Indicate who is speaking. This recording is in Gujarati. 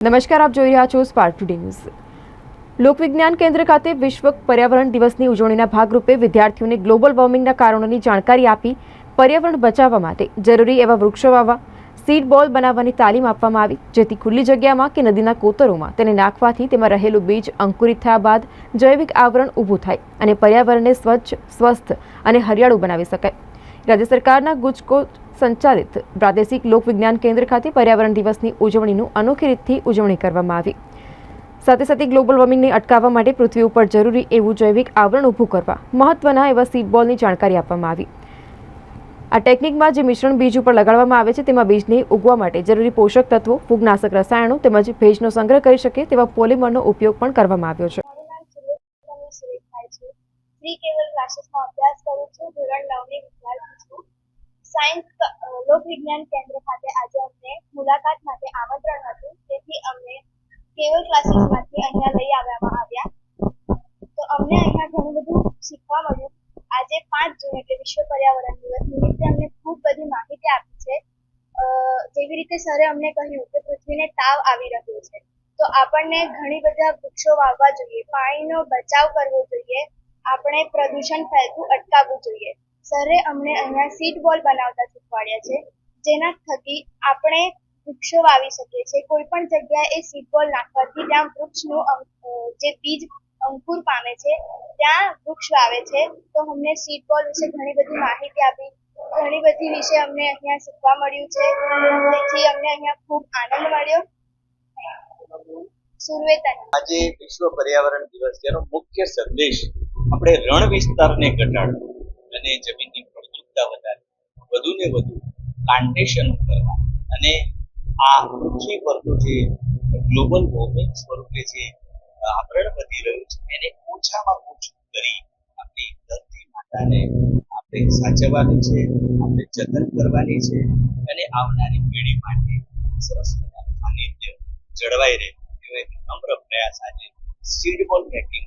Speaker 1: નમસ્કાર, આપ જોઈ રહ્યા છો સ્પાર્ક ટુડે ન્યૂઝ લોકવિજ્ઞાન કેન્દ્ર ખાતે વિશ્વ પર્યાવરણ દિવસની ઉજવણીના ભાગરૂપે વિદ્યાર્થીઓને ગ્લોબલ વોર્મિંગના કારણોની જાણકારી આપી પર્યાવરણ બચાવવા માટે જરૂરી એવા વૃક્ષો વાવવા, સીડ બોલ બનાવવાની તાલીમ આપવામાં આવી, જેથી ખુલ્લી જગ્યામાં કે નદીના કોતરોમાં તેને નાખવાથી તેમાં રહેલું બીજ અંકુરિત થયા બાદ જૈવિક આવરણ ઊભું થાય અને પર્યાવરણને સ્વચ્છ, સ્વસ્થ અને હરિયાળું બનાવી શકાય. રાજ્ય સરકારના ગુજકોટ સંચાલિત પ્રાદેશિક લોકવિજ્ઞાન કેન્દ્ર ખાતે પર્યાવરણ દિવસની ઉજવણીનું અનોખી રીતથી ઉજવણી કરવામાં આવી. સાથે સાથે ગ્લોબલ વોર્મિંગને અટકાવવા માટે પૃથ્વી ઉપર જરૂરી એવું જૈવિક આવરણ ઊભું કરવા મહત્વના એવા સીટબોલની જાણકારી આપવામાં આવી. આ ટેકનિકમાં જે મિશ્રણ બીજ ઉપર લગાડવામાં આવે છે તેમાં બીજને ઉગવા માટે જરૂરી પોષક તત્વો, ફૂગનાશક રસાયણો તેમજ ભેજનો સંગ્રહ કરી શકે તેવા પોલિમરનો ઉપયોગ પણ કરવામાં આવ્યો છે.
Speaker 2: સાયન્સ ક- અ, કેન્દ્ર ખાતે આજે અમને મુલાકાત માટે આમંત્રણ હતું. તેથી અમને કેવલ ક્લાસીસમાંથી અહીંયા લઈ આવવામાં આવ્યા. તો અમને અહીંયા ઘણું બધું શીખવા મળ્યું. આજે પાંચ જૂન એટલે વિશ્વ પર્યાવરણ દિવસ નિમિત્તે અમને ખૂબ બધી માહિતી આપી છે. જેવી રીતે સરે અમને કહ્યું કે પૃથ્વીને તાવ આવી રહ્યો છે. તો આપણને ઘણી બધા વૃક્ષો વાવવા જોઈએ પાણીનો બચાવ કરવો જોઈએ આપણે પ્રદૂષણ ફેલતું અટકાવવું જોઈએ. સરે અમને અહીંયા સીટ બોલ બનાવતા શીખવાડ્યા છે. જેના થકી આપણે વૃક્ષો વાવી શકીએ છીએ. કોઈ પણ જગ્યાએ એ સીડ બોલ નાખવાથી ત્યાં વૃક્ષનું જે બીજ અંકુર પામે છે, ત્યાં વૃક્ષ વાવે છે. તો અમને સીડ બોલ વિશે ઘણી બધી માહિતી આપી. ઘણી બધી વિશે અમને અહીંયા શીખવા મળ્યું છે. તેથી અમને અહીંયા ખૂબ આનંદ મળ્યો. સુરવેતન
Speaker 3: આજે વિશ્વ પર્યાવરણ દિવસ જેનો મુખ્ય સંદેશ આપણે રણ વિસ્તારને ઘટાડવો અને જમીનની ફળદ્રુપતા વધારવી. વધુ ને વધુ પ્લાન્ટેશન કરવા અને આ પૃથ્વી પરનું જે ગ્લોબલ વોર્મિંગ સ્વરૂપે જે આવરણ વધી રહ્યું છે, એને ઓછામાં ઓછું કરી આપણી ધરતી માતાને આપણે સાચવવાની છે, આપણે જતન કરવાની છે, અને આવનારી પેઢી માટે સરસ મજાનું સાનિધ્ય જળવાઈ રહે એવો એક નમ્ર પ્રયાસ આજે સીડ બોલ મેકિંગ